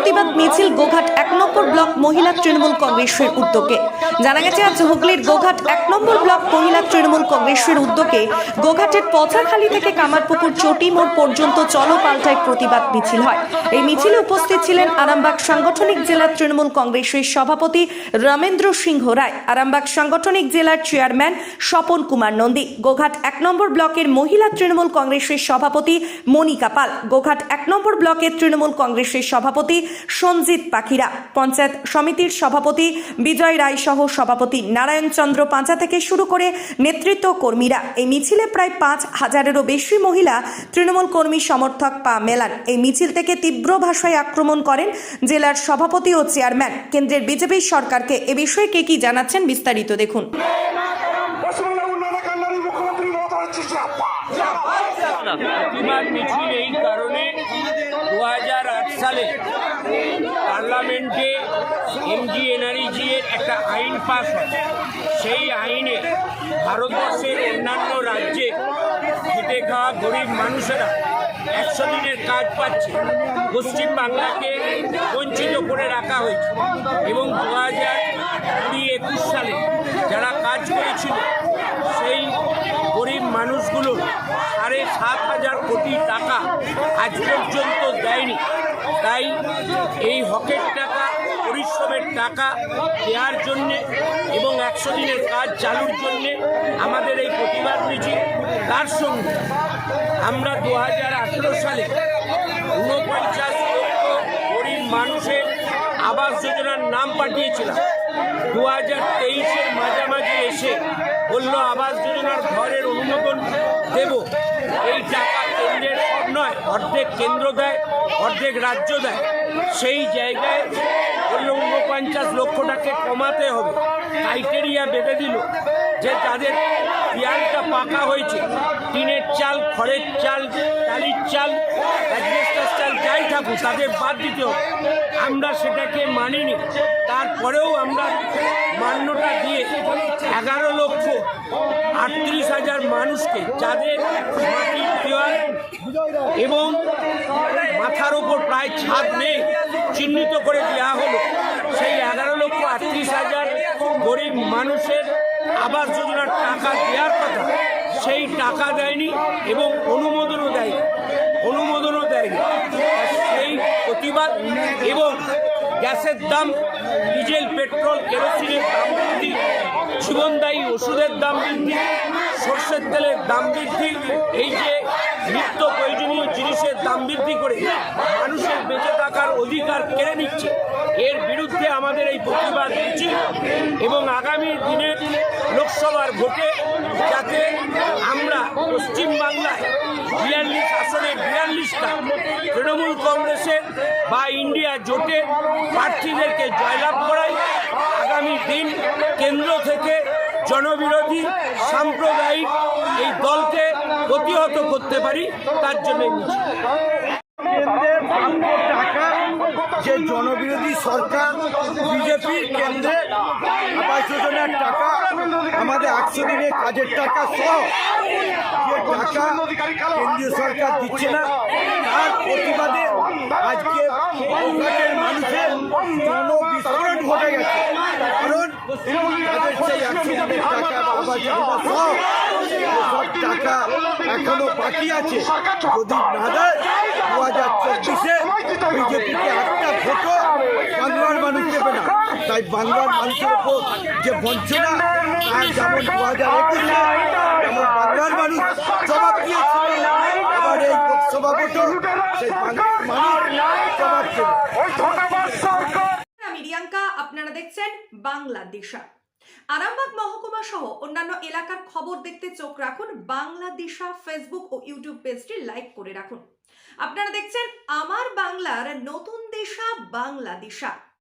প্রতিবাদ মিছিল গোঘাট এক নম্বর ব্লক মহিলা তৃণমূল কংগ্রেসের উদ্যোগে। জানা গেছে, আজ হুগলির গোঘাট এক নম্বর ব্লক মহিলা তৃণমূল কংগ্রেসের উদ্যোগে গোঘাটের পচাখালী থেকে কামারপুকুর চটি মোড় পর্যন্ত চলো পাল্টায় প্রতিবাদ মিছিল হয়। এই মিছিলে উপস্থিত ছিলেন আরামবাগ সাংগঠনিক জেলা তৃণমূল কংগ্রেসের সভাপতি রমেন্দ্র সিংহ রায়, আরামবাগ সাংগঠনিক জেলার চেয়ারম্যান স্বপন কুমার নন্দী, গোঘাট এক নম্বর ব্লকের মহিলা তৃণমূল কংগ্রেসের সভাপতি মনিকা পাল, গোঘাট এক নম্বর ব্লকের তৃণমূল কংগ্রেসের সভাপতি সঞ্জিত পাখিরা পঞ্চায়েত সমিতির সভাপতি বিজয় রায় সহ সভাপতি নারায়ণ চন্দ্র পাঁচা থেকে শুরু করে নেতৃত্ব কর্মীরা এই মিছিলে প্রায় পাঁচ হাজারেরও বেশি মহিলা তৃণমূল কর্মী সমর্থক পা মেলান এই মিছিল থেকে তীব্র ভাষায় আক্রমণ করেন জেলার সভাপতি ও চেয়ারম্যান কেন্দ্রের বিজেপি সরকারকে এ বিষয়ে কে কি জানাচ্ছেন বিস্তারিত দেখুন। প্রতিবাদ মিছিল এই কারণে দু সালে পার্লামেন্টে এমজি এনআরইজি এর একটা আইন পাস হয়। সেই আইনে ভারতবর্ষের অন্যান্য রাজ্যে খেটে খাওয়া গরিব মানুষেরা একশো দিনের কাজ পাচ্ছে। পশ্চিমবাংলাকে বঞ্চিত করে রাখা হয়েছে। এবং দু হাজার কুড়ি একুশ সালে যারা কাজ করেছিল সেই গরিব মানুষগুলো সাড়ে সাত হাজার কোটি টাকা আজ পর্যন্ত দেয়নি। তাই এই হকের টাকা, পরিশ্রমের টাকা দেওয়ার জন্যে এবং একশো দিনের কাজ চালুর জন্যে আমাদের এই প্রতিবাদ মিছিল তার সঙ্গে আমরা দু হাজার আঠেরো সালে ঊনপঞ্চাশ লক্ষ গরিব মানুষের আবাস যোজনার নাম পাঠিয়েছিলাম। দু হাজার তেইশের মাঝামাঝি এসে বলল, আবাস যোজনার ঘরের অনুমোদন দেব। এই টাকা কেন্দ্রের নয়, অর্ধেক কেন্দ্র দেয়, অর্ধেক রাজ্য দেয়। সেই জায়গায় বলল ঊনপঞ্চাশ লক্ষটাকে কমাতে হবে। ক্রাইটেরিয়া বেঁধে দিল যে যাদের পিয়ালটা পাকা হয়েছে, টিনের চাল, খড়ের চাল টালির চাল চাল, যাই থাকুক, তাদের বাদ দিতে হবে। আমরা সেটাকে মানিনি। তারপরেও আমরা মান্যটা দিয়ে এগারো লক্ষ আটত্রিশ হাজার মানুষকে যাদের এবং মাথার ওপর প্রায় ছাদ নেই, চিহ্নিত করে দেওয়া হলো। সেই এগারো লক্ষ আটত্রিশ হাজার গরিব মানুষের আবাস যোজনার টাকা দেওয়ার কথা, সেই টাকা দেয়নি এবং অনুমোদনও দেয়নি অনুমোদনও দেয়নি আর সেই প্রতিবাদ এবং গ্যাসের দাম, ডিজেল, পেট্রোল, কেরোসিনের দাম বৃদ্ধি, জীবনদায়ী ওষুধের দাম বৃদ্ধি, সর্ষের তেলের দাম বৃদ্ধি, এই যে নিত্য প্রয়োজনীয় জিনিসের দাম বৃদ্ধি করে মানুষের বেঁচে থাকার অধিকার কেড়ে নিচ্ছে, এর বিরুদ্ধে আমাদের এই প্রতিবাদ মিছিল এবং আগামী দিনে লোকসভার ভোটে বা ইন্ডিয়া জোটে প্রার্থীদেরকে জয়লাভ করাই আগামী দিন কেন্দ্র থেকে জনবিরোধী, সাম্প্রদায়িক এই দলকে প্রতিহত করতে পারি, তার জন্য যে জনবিরোধী সরকার, বিজেপি কেন্দ্রে আবাস যোজনার টাকা, আমাদের একশো দিনের কাজের টাকা সহ, যে টাকা কেন্দ্রীয় সরকার দিচ্ছে না আজকে গোঘাটের মানুষের জনবিস্ফোরণ ঘটে গেছে কারণ তাদের সেই একশো দিনের টাকা বা আবাস যোজনা টাকা এখনও বাকি আছে যদি না দেয় দু হাজার চব্বিশে বিজেপিকে একটা ভোটও বাংলার মানুষ দেবে না তাই বাংলার মানুষের উপর যে বঞ্চনা যেমন দু হাজার একুশে যেমন বাংলার মানুষ জবাব দিয়েছিল এবার এই লোকসভা ভোটও সেই বাংলার মানুষ জবাব দেবে ওই ধন্যবাদ সরকার রিয়াঙ্কা, আপনারা দেখছেন বাংলাদেশা। আরামবাগ মহকুমা সহ অন্যান্য এলাকার খবর দেখতে চোখ রাখুন বাংলাদেশা ফেসবুক ও ইউটিউব পেজটি লাইক করে রাখুন। আপনারা দেখছেন আমার বাংলার নতুন দেশা বাংলাদেশা।